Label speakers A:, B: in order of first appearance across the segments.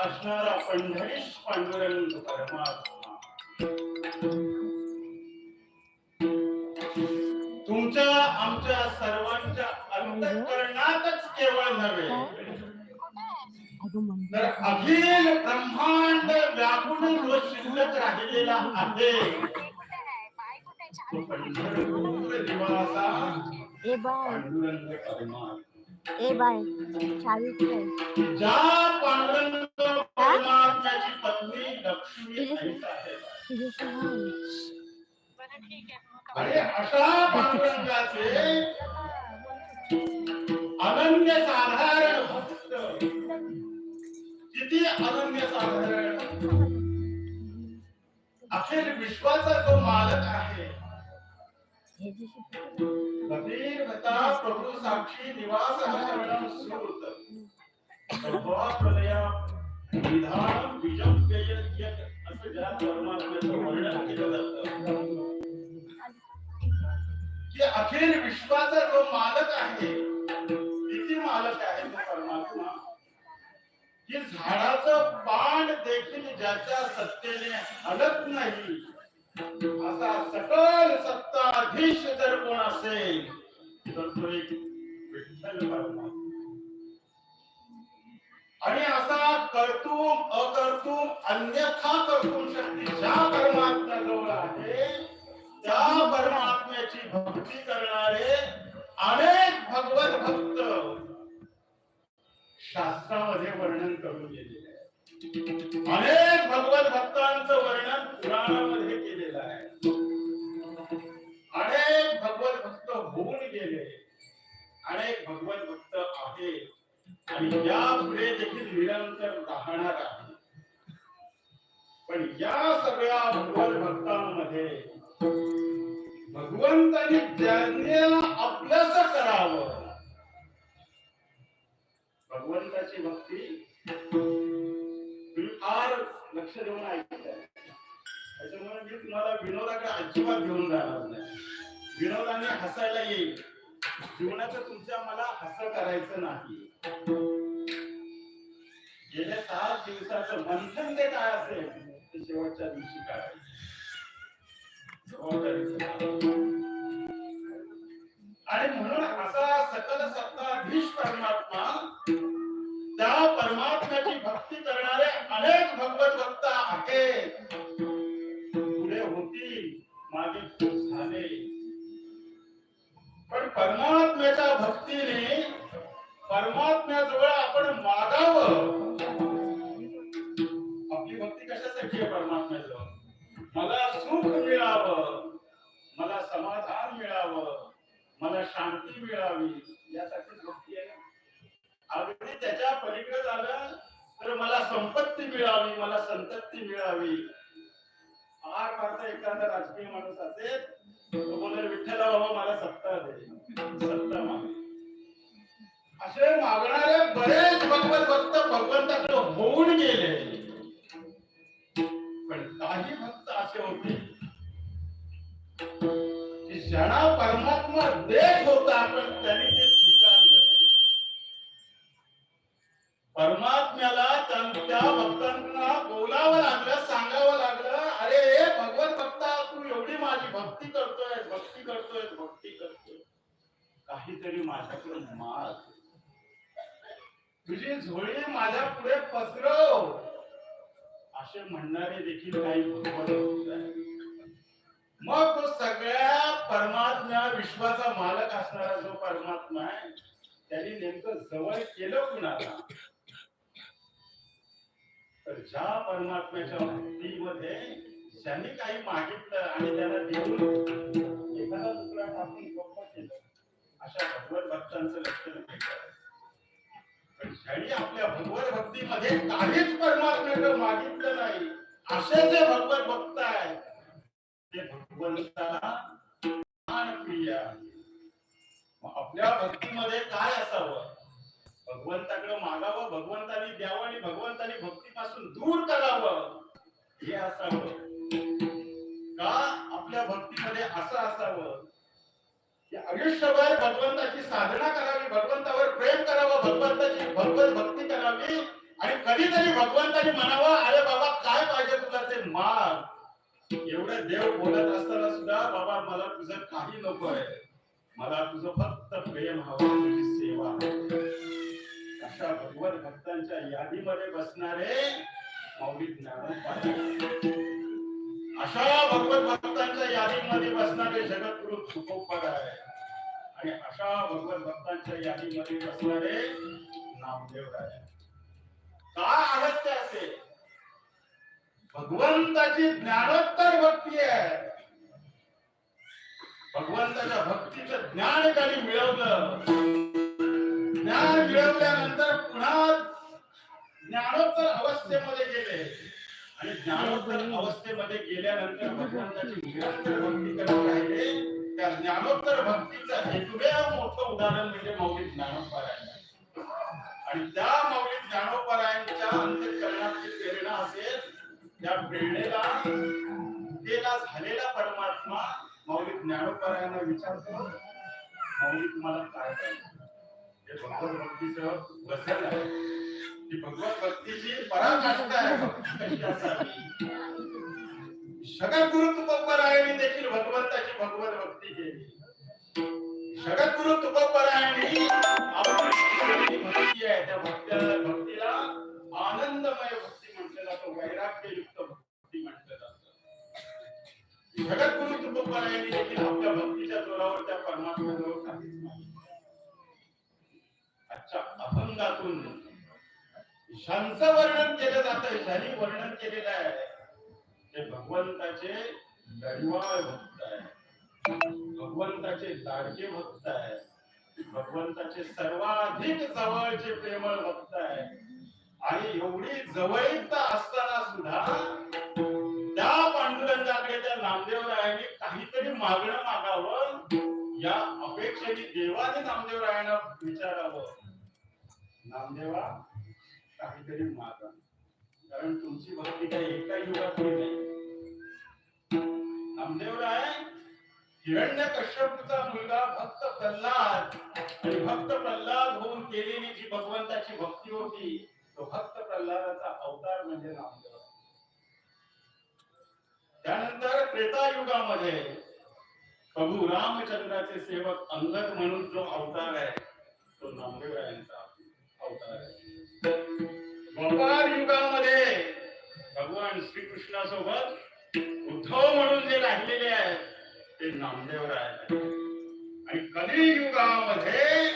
A: असणारा पंढरीश पांडुरंग परमात्मा आमच्या सर्वांच्या अंतःकरणातच केवळ नव्हे. तर अखिल ब्रह्मांड व्यापून जो शिल्लक राहिलेला आहे. तो पंढरपूर निवासा.
B: ए बाय.
A: पांडुरंग परमात्मा? ज्या पांडुरंग परमात्म्याची पत्नी लक्ष्मी आहे. आणि अशा पांडुरंगाचे अनन्य साधारण भक्त. किती अनन्य साधारण. अखेर विश्वाचा तो मालक आहे
B: हे
A: प्रभू साक्षी निवास विधान विजम पेय असं ज्या परमात्म्याचं वर्णन केलं जातं. की अखिल विश्वाचा जो मालक आहे किती मालक आहे तो परमात्मा? की झाडाचं पान देखील ज्याच्या सत्तेने हलत नाही असा सकल सत्ताधीश जर कोण असेल तर तो एक विठ्ठल परमात्मा. आणि असा कर्तुम अकर्तुम अन्यथा कर्तुम शक्ती ज्या परमात्म्याजवळ आहे त्या परमात्म्याची भक्ती करणारे अनेक भगवत भक्त शास्त्रामध्ये वर्णन करून गेलेले अनेक भगवत भक्तांचं वर्णन पुराणामध्ये केलेलं आहे. अनेक भगवत भक्त होऊन गेले. अनेक भगवत भक्त आहे आणि या पुढे देखील निरंतर राहणार आहे पण या सगळ्या भगवत भक्तांमध्ये भगवंतानी ज्ञानेला आपलंस करावं. भगवंताची भक्ती फार लक्ष देऊन ऐकताय. त्याच्यामुळे मी तुम्हाला विनोदाकडे अजिबात घेऊन जाणार नाही. विनोदाने हसायला येईल. जीवनाचं तुमच्या मला हसं करायचं नाही. गेल्या सात दिवसाचं मंथन ते काय असेल? ते शेवटच्या दिवशी काय आणि म्हणून असा सकल सत्ताधीश परमात्मा त्या परमात्म्याची भक्ती करणारे अनेक भगवत भक्त आहेत. पुढे होती मागे खूप झाले. पण परमात्म्याच्या भक्तीने परमात्म्याजवळ आपण मागा फार एखादा राजकीय माणूस असेल तो बोलेल विठ्ठला बाबा मला सत्ता दे. सत्ता माग. असे मागणारे बरेच भगवत भक्त भगवंताकडे होऊन गेले. पण काही भक्त असे होते की ज्यांना परमात्मा देत होता पण त्यांनी ते स्वीकारलं परमात्म्याला त्या भक्तांना बोलावं लागलं सांगावं लागलं. भक्ती करतोय भक्ती करतोय भक्ती करतोय. काहीतरी माझ्याकडे माग. तुझी झोळी माझ्या पुढे पसरव. असे म्हणणारे देखील काही मग तो सगळ्या परमात्म्या विश्वाचा मालक असणारा जो परमात्मा आहे त्यांनी नेमकं जवळ केलं कुणाला? तर ज्या परमात्म्याच्या भक्तीमध्ये ज्यांनी काही मागितलं आणि त्याला देऊन एखादा दुसरा टाकून गप्प केलं अशा भगवत भक्तांचं लक्षण पण ज्यांनी आपल्या भगवत भक्तीमध्ये काहीच परमात्म्याकडे मागितलं नाही असे जे भगवत भक्त आहेत ते भगवंताला प्रिय आपल्या भक्तीमध्ये काय असावं? भगवंताकडे मागावं भगवंतानी द्यावं आणि भगवंतानी भक्तीपासून दूर करावं हे असावं. का आपल्या भक्तीमध्ये असं असावं की आयुष्यभर भगवंताची साधना करावी भगवंतावर प्रेम करावं भगवंताची भगवत भक्ती करावी आणि कधीतरी भगवंतानी म्हणावं अरे बाबा काय पाहिजे तुला ते माग? एवढं देव बोलत असताना सुद्धा बाबा मला तुझं काही नको आहे. मला तुझं फक्त प्रेम हवं तुझी सेवा अशा भगवत भक्तांच्या यादीमध्ये बसणारे माऊली पाहिजे अशा भगवत भक्तांच्या यादीमध्ये बसणारे जगद्गुरु तुकोपर आहे आणि अशा भगवत भक्तांच्या यादीमध्ये बसणारे नामदेव राय का अगत्य असे? भगवंताची ज्ञानोत्तर भक्ती आहे. भगवंताच्या भक्तीचं ज्ञान त्यांनी मिळवलं ज्ञान मिळवल्यानंतर पुन्हा ज्ञानोत्तर अवस्थेमध्ये गेले. आणि ज्ञानोत्तर अवस्थेमध्ये गेल्यानंतर भगवंताची निरंतर भक्ती करत राहिले. त्या ज्ञानोत्तर भक्तीचं एकमेव मोठं उदाहरण म्हणजे मौलिक ज्ञानोपरायण आणि त्या मौलिक ज्ञानोपरायणच्या अंतकरणाची प्रेरणा असेल त्या प्रेरणेला तेला झालेला परमात्मा मौलिक ज्ञानोपरायांना विचारतो मौलिक तुम्हाला काय पाहिजे? हे भगवत भक्तीचं वचन आहे. ही भगवत भक्तीची पराकाष्ठा आहे. भक्ती कशी असावी तुकोबरायांनी देखील भगवंताची भगवत भक्ती केली. जगद्गुरु तुकोबरायांनी आपली भक्ती आहे. त्या भक्त्याला भक्तीला आनंदमय भक्ती म्हटलं जातं वैराग्ययुक्त भक्ती म्हटलं जातं जगद्गुरु तुकोबरायांनी देखील आपल्या भक्तीच्या जोरावर त्या परमात्म्याजवळ काहीच नाही अच्छा अभंगातून शांचं वर्णन केलं जात. शानी वर्णन केलेलं आहे. ते भगवंताचे दरिवाळ भक्त आहे. भगवंताचे लाडके भक्त आहे. भगवंताचे सर्वाधिक जवळचे प्रेमळ भक्त आहे. आणि एवढी जवळीकता असताना सुद्धा त्या पांडुरंगाकडे त्या नामदेवरायाने काहीतरी मागणं मागावं. या अपेक्षेने देवाने नामदेवरायांना विचारावं. नामदेवा काहीतरी मागा. कारण तुमची भक्ती काही एका युगापुढे नाही. नामदेव राय हिरण्य कश्यपूचा मुलगा भक्त प्रल्हाद. आणि भक्त प्रल्हाद होऊन केलेली जी भगवंताची भक्ती होती तो भक्त प्रल्हादाचा अवतार म्हणजे नामदेव. त्यानंतर त्रेता युगामध्ये प्रभू रामचंद्राचे सेवक अंगद म्हणून जो अवतार आहे तो नामदेवरायांचा अवतार आहे. द्वापार युगामध्ये भगवान श्रीकृष्णासोबत उद्धव म्हणून जे राहिलेले आहेत ते नामदेव राहिले. आणि कलियुगामध्ये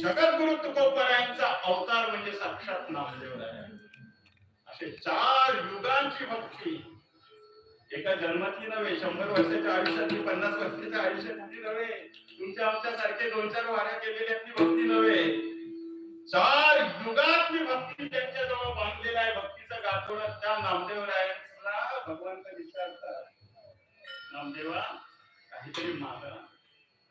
A: जगद्गुरु तुकोबरायांचा अवतार म्हणजे साक्षात नामदेव आहे असे चार युगांची भक्ती. एका जन्मातली नव्हे शंभर वर्षाच्या आयुष्यातली पन्नास वर्षाच्या आयुष्यातली नव्हे. तुमच्या आमच्या सारखे दोन चार वाऱ्या केलेल्यातली भक्ती नव्हे. चार युगातली भक्ती त्यांच्या जवळ बांधलेला आहे. भक्तीचा गाठोडा त्या नामदेवरायांना भगवंत विचारतात नामदेवा काहीतरी मागा.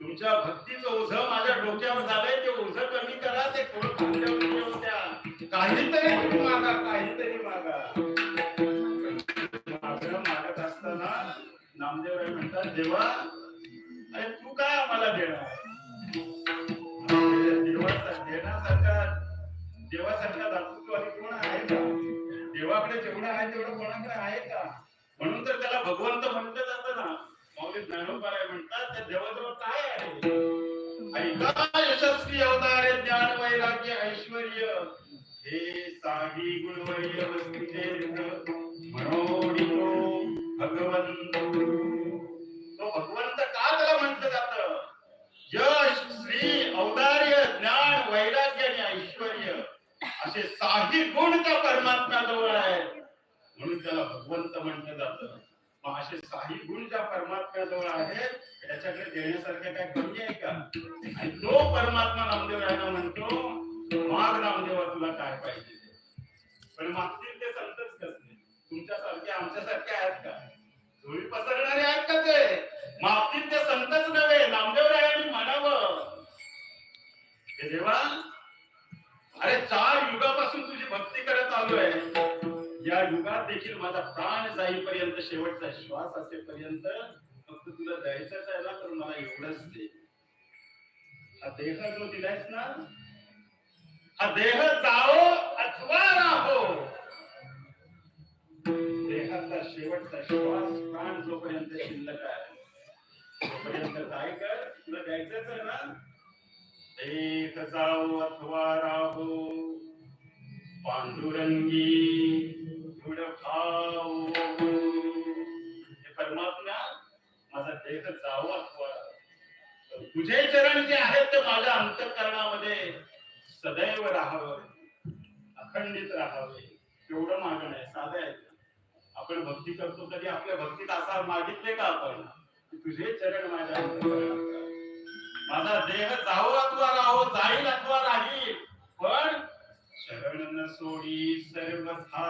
A: तुमच्या भक्तीचं ओझ माझ्या डोक्यावर झालंय. ते ओझ कमी करा. ते होत्या काहीतरी मागा काहीतरी मागा. मागणं मागत असताना नामदेवराय म्हणतात देवा अरे तू काय आम्हाला देणार? देण्यासारखा देवासारखा दातृत्व कोण आहे का? देवाकडे जेवढं आहे तेवढं कोणाकडे आहे का? म्हणून तर त्याला भगवंत म्हटलं जात ना. माऊली ज्ञानोपाय म्हणतात त्या देवाजवळ काय आहे? ऐका यशस्वी अवतारे ज्ञान वैराग्य ऐश्वर हे साही गुणवर्य वस्तीचे मनोडितो भगवंत. तो भगवंत का त्याला म्हटलं जातं यश श्री औदार्य ज्ञान वैराग्य आणि ऐश्वर असे गुण त्या परमात्म्याजवळ आहेत म्हणून त्याला भगवंत म्हटलं जात. मग असे काही गुण ज्या परमात्म्याजवळ आहेत त्याच्याकडे देण्यासारखं काय कमी आहे का? आणि तो परमात्मा नामदेव म्हणतो माग नामदेवा तुला काय पाहिजे? पण मागतील ते संतच कसले? तुमच्यासारखे आमच्यासारखे आहेत का? तुम्ही पसरणारे आहेत का ते? मागतील ते संतच नव्हे. नामदेव रायांनी म्हणावं. हे देवा अरे चार युगापासून भक्ती करत आहे. या युगात देखील माझा प्राण जाईपर्यंत शेवटचा श्वास असेपर्यंत फक्त तुला द्यायचाच आहे ना तर मला एवढंच दे. हा देह जो दिलायस ना हा देह जाओ अथवा राहो. देहाचा शेवटचा श्वास प्राण जोपर्यंत शिल्लक आहे तोपर्यंत काय कर तुला द्यायचंच आहे ना देह जाओ अथवा राहो. पांडुरंगी भाव हे परमात्मा माझा देह जावा तुझे चरण जे आहेत ते माझ्या अंतकरणामध्ये सदैव राहावं अखंडित राहावे. एवढं मागणं आहे साधं आहे. आपण भक्ती करतो तरी आपल्या भक्तीत असा मागितले का आपण? तुझे चरण माझ्या माझा देह जावो अथवा राहो जाईल अथवा राहील पण शरण न सोडी सर्वथा।